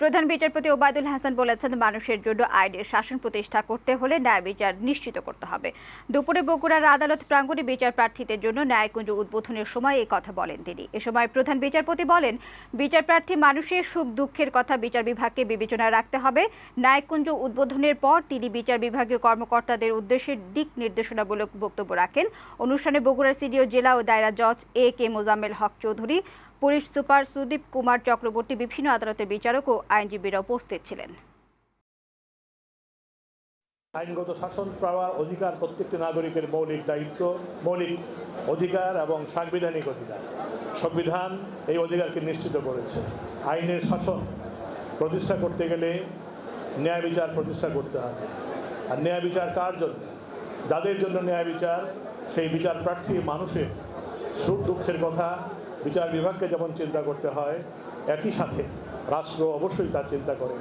প্রধান বিচারপতি ওবায়দুল হাসান বলেছেন, মানুষের জন্য আইনের শাসন প্রতিষ্ঠা করতে হলে ন্যায় বিচার নিশ্চিত করতে হবে। দুপুরে বগুড়ার আদালত প্রাঙ্গণে বিচার প্রার্থীদের জন্য ন্যায়কুঞ্জ উদ্বোধনের সময় এই কথা বলেন তিনি। এ সময় প্রধান বিচারপতি বলেন, বিচার প্রার্থী মানুষের সুখ দুঃখের কথা বিচার বিভাগকে বিবেচনায় রাখতে হবে। ন্যায়কুঞ্জ উদ্বোধনের পর তিনি বিচার বিভাগীয় কর্মকর্তাদের উদ্দেশ্যে দিক নির্দেশনামূলক বক্তব্য রাখেন। অনুষ্ঠানে বগুড়ার সিডিও জেলা ও দায়রা জজ A K Mozammel Haque Chowdhury police super Sudip Kumar Chakraborty, বিভিন্ন আদালতের বিচারক ও আইনজীবীরা উপস্থিত ছিলেন। আইনগত শাসন পাওয়ার অধিকার প্রত্যেকটি নাগরিকের মৌলিক দায়িত্ব, মৌলিক অধিকার এবং সাংবিধানিক অধিকার। সংবিধান এই অধিকারকে নিশ্চিত করেছে। আইনের শাসন প্রতিষ্ঠা করতে গেলে ন্যায় বিচার প্রতিষ্ঠা করতে হবে। আর ন্যায় বিচার কার জন্য? যাদের জন্য ন্যায় বিচার, সেই বিচার প্রার্থী মানুষের সুখ দুঃখের কথা বিচার বিভাগকে যেমন চিন্তা করতে হয় একই সাথে রাষ্ট্র অবশ্যই তা চিন্তা করে।